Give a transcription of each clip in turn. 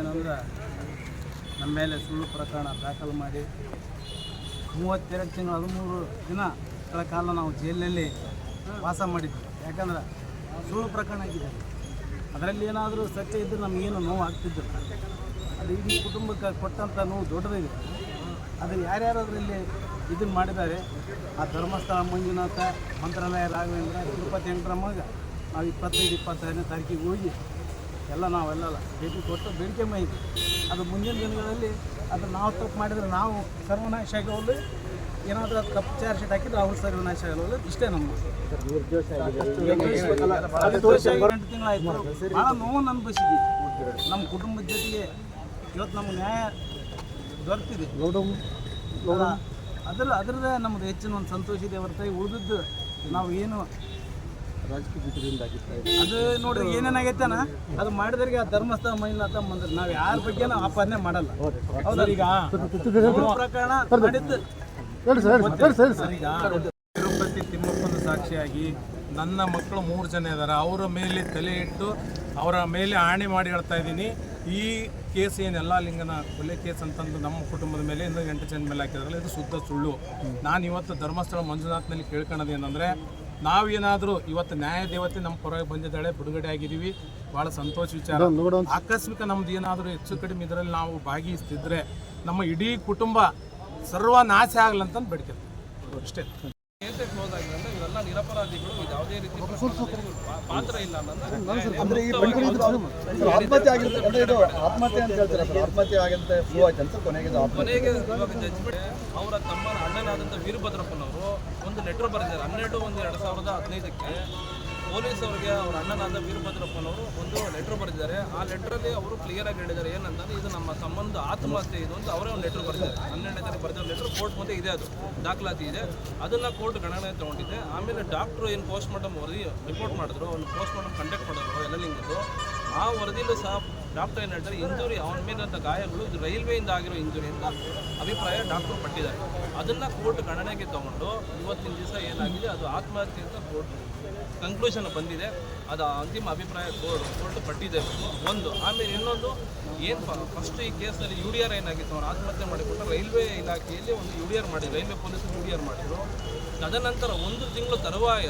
ಏನಂದ್ರೆ ನಮ್ಮ ಮೇಲೆ ಸುಳ್ಳು ಪ್ರಕರಣ ದಾಖಲು ಮಾಡಿ ಮೂವತ್ತೆರಡು ತಿಂಗಳು ಹದಿಮೂರು ದಿನಗಳ ಕಾಲ ನಾವು ಜೈಲಿನಲ್ಲಿ ವಾಸ ಮಾಡಿದ್ವಿ. ಯಾಕಂದ್ರೆ ಸುಳ್ಳು ಪ್ರಕರಣ ಆಗಿದೆ. ಅದರಲ್ಲಿ ಏನಾದರೂ ಸತ್ಯ ಇದ್ದರೆ ನಮಗೇನು ನೋವು ಆಗ್ತಿದ್ದಿಲ್ಲ. ಅದು ಇಡೀ ಕುಟುಂಬಕ್ಕೆ ಕೊಟ್ಟಂಥ ನೋವು ದೊಡ್ಡದಿದೆ. ಅದನ್ನು ಯಾರ್ಯಾರು ಅದರಲ್ಲಿ ಇದನ್ನು ಮಾಡಿದ್ದಾರೆ? ಆ ಧರ್ಮಸ್ಥಳ ಮಂಜುನಾಥ, ಮಂತ್ರಾಲಯ ರಾಘವೇಂದ್ರ, ತಿರುಪತಿ ವೆಂಕಟರಮ್ಮಗ ನಾವು ಇಪ್ಪತ್ತೈದು ಇಪ್ಪತ್ತೈದನೇ ತಾರೀಕಿಗೆ ಹೋಗಿ ಎಲ್ಲ ನಾವೆಲ್ಲ ಭೇಟಿ ಕೊಟ್ಟು ಬೇಡಿಕೆ ಮೈದು ಅದು ಮುಂದಿನ ದಿನಗಳಲ್ಲಿ ಅದು ನಾವು ತಪ್ಪು ಮಾಡಿದರೆ ನಾವು ಸರ್ವನಾಶ ಆಗೋದು ಏನಾದರೂ ತಪ್ಪು ಚಾರ್ಜ್ ಶೀಟ್ ಹಾಕಿದ್ರೆ ಅವ್ರು ಸರ್ವನಾಶ ಆಗೋದು ಇಷ್ಟೇ ನಮ್ಮ ಎಂಟು ತಿಂಗಳಾಯ್ತು ಭಾಳ ನೋವನ್ನು ಅನುಭವಿಸಿದ್ವಿ ನಮ್ಮ ಕುಟುಂಬದ ಜೊತೆಗೆ ಇವತ್ತು ನಮ್ಗೆ ನ್ಯಾಯ ದೊರೆತಿದೆ. ಅದರ ಅದ್ರ ಅದರದೇ ನಮ್ದು ಹೆಚ್ಚಿನ ಒಂದು ಸಂತೋಷ ಇದೆ ಹೊರತಾಗಿ ಉಳಿದಿದ್ದು ನಾವು ಏನು ಅದು ನೋಡ್ರಿ ಏನೇನಾಗೈತನ ಅದು ಮಾಡಿದ್ರಿಗೆ ಆ ಧರ್ಮಸ್ಥಳ ಮಂಜುನಾಥ ಮಂದಿರ ನಾವು ಯಾರ ಬಗ್ಗೆ ಆಪಾದನೆ ಮಾಡಲ್ಲ. ಹೌದಾ? ಈಗ ಪ್ರಕರಣ ತಿರುಪತಿ ತಿಮ್ಮಪ್ಪನ ಸಾಕ್ಷಿಯಾಗಿ ನನ್ನ ಮಕ್ಕಳು ಮೂರು ಜನ ಇದ್ದಾರೆ ಅವರ ಮೇಲೆ ತಲೆ ಇಟ್ಟು ಅವರ ಮೇಲೆ ಆಣೆ ಮಾಡಿ ಹೇಳ್ತಾ ಇದ್ದೀನಿ. ಈ ಕೇಸ್ ಏನೆಲ್ಲ ಲಿಂಗನ ಕೊಲೆ ಕೇಸ್ ಅಂತಂದು ನಮ್ಮ ಕುಟುಂಬದ ಮೇಲೆ ಇನ್ನೂ ಎಂಟು ಜನ ಮೇಲೆ ಹಾಕಿದ್ರಲ್ಲ ಇದು ಶುದ್ಧ ಸುಳ್ಳು. ನಾನು ಇವತ್ತು ಧರ್ಮಸ್ಥಳ ಮಂಜುನಾಥ್ನಲ್ಲಿ ಕೇಳ್ಕೊಳ್ಳೋದು ಏನಂದರೆ ನಾವೇನಾದರೂ ಇವತ್ತು ನ್ಯಾಯ ದೇವತೆ ನಮ್ಮ ಪರವಾಗಿ ಬಂದಿದ್ದಾಳೆ ಬಿಡುಗಡೆ ಆಗಿದ್ದೀವಿ ಭಾಳ ಸಂತೋಷ ವಿಚಾರ. ಆಕಸ್ಮಿಕ ನಮ್ದು ಏನಾದರೂ ಹೆಚ್ಚು ಕಡಿಮೆ ಇದರಲ್ಲಿ ನಾವು ಭಾಗಿಸ್ತಿದ್ರೆ ನಮ್ಮ ಇಡೀ ಕುಟುಂಬ ಸರ್ವನಾಶ ಆಗ್ಲಂತ ಬೇಡ್ಕೊಳ್ತೀವಿ ಅಷ್ಟೇ. ಕೇಸೇ ಕ್ಲೋಸ್ ಆಗಿದೆ ಅಂದ್ರೆ ಇವರೆಲ್ಲ ನಿರಪರಾಧಿಗಳು ಯಾವುದೇ ರೀತಿ ಪಾತ್ರ ಇಲ್ಲ ಅಂದ್ರೆ ಈ ಆತ್ಮಹತ್ಯೆ ಆಗಿರುತ್ತೆ. ಅಂದ್ರೆ ಇದು ಆತ್ಮಹತ್ಯೆ ಅಂತ ಹೇಳ್ತಾರೆ ಸರ್? ಆತ್ಮಹತ್ಯೆ ಆಗಂತ ಪ್ರೂವ್ ಆಯ್ತು ಅಂತ ಕೊನೆಗೆ ಇವಾಗ ಅವರ ತಮ್ಮನ ಅಣ್ಣನಾದಂತ ವೀರಭದ್ರಪ್ಪನವರು ಒಂದು ಲೆಟರ್ ಬರೆದಿದ್ದಾರೆ. ಹನ್ನೆರಡು ಒಂದು ಎರಡು ಸಾವಿರದ ಹದಿನೈದಕ್ಕೆ. ಪೊಲೀಸ್ ಅವರಿಗೆ ಅವರ ಅಣ್ಣನಾದ ವೀರಭದ್ರಪ್ಪನವರು ಒಂದು ಲೆಟರ್ ಬರೆದಿದ್ದಾರೆ. ಆ ಲೆಟ್ರಲ್ಲಿ ಅವರು ಕ್ಲಿಯರ್ ಆಗಿ ಹೇಳಿದ್ದಾರೆ ಏನಂತಂದ್ರೆ, ಇದು ನಮ್ಮ ಸಂಬಂಧ ಆತ್ಮಹತ್ಯೆ ಇದು ಅಂತ ಅವರೇ ಒಂದು ಲೆಟರ್ ಬರೆದಿದ್ದಾರೆ. ಹನ್ನೆರಡನೇ ತಾರೀಕು ಬರೆದ ಲೆಟರ್ ಕೋರ್ಟ್ ಮುಂದೆ ಇದೆ ಅದು. ದಾಖಲಾತಿ ಇದೆ. ಅದನ್ನ ಕೋರ್ಟ್ ಗಣನೆ ತಗೊಂಡಿದೆ ಆಮೇಲೆ ಡಾಕ್ಟ್ರು ಏನು ಪೋಸ್ಟ್ ಮಾರ್ಟಮ್ ವರದಿ ರಿಪೋರ್ಟ್ ಮಾಡಿದ್ರು. ಒಂದು ಪೋಸ್ಟ್ ಮಾರ್ಟಮ್ ಕಂಡಕ್ಟ್ ಮಾಡಿದ್ರು. ಎಲ್ಲ ಲಿಂಗದ್ದು. ಆ ವರದಿಯಲ್ಲೂ ಸಹ ಡಾಕ್ಟರ್ ಏನು ಹೇಳ್ತಾರೆ, ಇಂಜುರಿ ಅವನ ಮೇಲಿದ್ದ ಗಾಯಗಳು ಇದು ರೈಲ್ವೆಯಿಂದ ಆಗಿರೋ ಇಂಜುರಿ ಅಂತ ಅಭಿಪ್ರಾಯ ಡಾಕ್ಟರ್ ಪಟ್ಟಿದ್ದಾರೆ. ಅದನ್ನು ಕೋರ್ಟ್ ಗಣನೆಗೆ ತಗೊಂಡು ಇವತ್ತಿನ ದಿವಸ ಏನಾಗಿದೆ, ಅದು ಆತ್ಮಹತ್ಯೆ ಅಂತ ಕೋರ್ಟ್ ಕನ್ಕ್ಲೂಷನ್ ಬಂದಿದೆ. ಅದು ಅಂತಿಮ ಅಭಿಪ್ರಾಯ ಕೋರ್ಟ್ ಕೋರ್ಟ್ ಪಟ್ಟಿದೆ ಒಂದು, ಆಮೇಲೆ ಇನ್ನೊಂದು, ಏನು ಫಸ್ಟ್ ಈ ಕೇಸಲ್ಲಿ ಯು ಡಿ ಆರ್ ಏನಾಗಿತ್ತು ಅವ್ರು ಆತ್ಮಹತ್ಯೆ ಮಾಡಿಕೊಂಡು ರೈಲ್ವೆ ಇಲಾಖೆಯಲ್ಲಿ ಒಂದು ಯು ಡಿ ಆರ್ ಮಾಡಿದ್ರು, ರೈಲ್ವೆ ಪೊಲೀಸರು ಯು ಡಿ ಆರ್ ಮಾಡಿದರು. ತದನಂತರ ಒಂದು ತಿಂಗಳು ತರುವಾಯ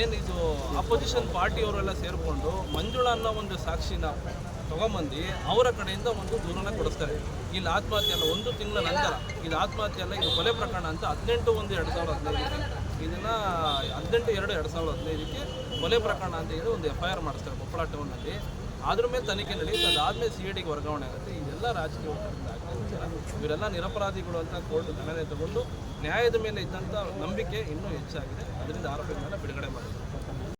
ಏನಿದು ಅಪೋಸಿಷನ್ ಪಾರ್ಟಿಯವರೆಲ್ಲ ಸೇರಿಕೊಂಡು ಮಂಜುಳಾ ಅನ್ನೋ ಒಂದು ಸಾಕ್ಷಿನ ತಗೊಂಬಂದು ಅವರ ಕಡೆಯಿಂದ ಒಂದು ದೂರನ ಕೊಡಿಸ್ತಾರೆ. ಇಲ್ಲಿ ಆತ್ಮಹತ್ಯೆ ಅಲ್ಲ, ಒಂದು ತಿಂಗಳ ನಂತರ. ಇದು ಆತ್ಮಹತ್ಯೆ ಅಲ್ಲ, ಇದು ಕೊಲೆ ಪ್ರಕರಣ ಅಂತ ಹದಿನೆಂಟು ಒಂದು ಎರಡು ಸಾವಿರದ ಹದಿನೈದಕ್ಕೆ ಇದನ್ನು ಹದಿನೆಂಟು ಎರಡು ಎರಡು ಸಾವಿರದ ಹದಿನೈದಕ್ಕೆ ಕೊಲೆ ಪ್ರಕರಣ ಅಂತ ಇದು ಒಂದು ಎಫ್ ಐ ಆರ್ ಮಾಡಿಸ್ತಾರೆ, ಕೊಪ್ಪಳ ಟೌನಲ್ಲಿ ಅದ್ರ ಮೇಲೆ ತನಿಖೆ ನಡೆಯುತ್ತೆ, ಅದಾದಮೇಲೆ ಸಿ ಐ ಡಿಗೆ ವರ್ಗಾವಣೆ ಆಗುತ್ತೆ. ಇದೆಲ್ಲ ರಾಜಕೀಯ ಒತ್ತಡದಿಂದ ಇವರೆಲ್ಲ ನಿರಪರಾಧಿಗಳು ಅಂತ ಕೋರ್ಟ್ ಗಣನೆ ತಗೊಂಡು ನ್ಯಾಯದ ಮೇಲೆ ಇದ್ದಂಥ ನಂಬಿಕೆ ಇನ್ನೂ ಹೆಚ್ಚಾಗಿದೆ. ಅದರಿಂದ ಆರೋಪಿಗಳನ್ನ ಬಿಡುಗಡೆ ಮಾಡಿದೆ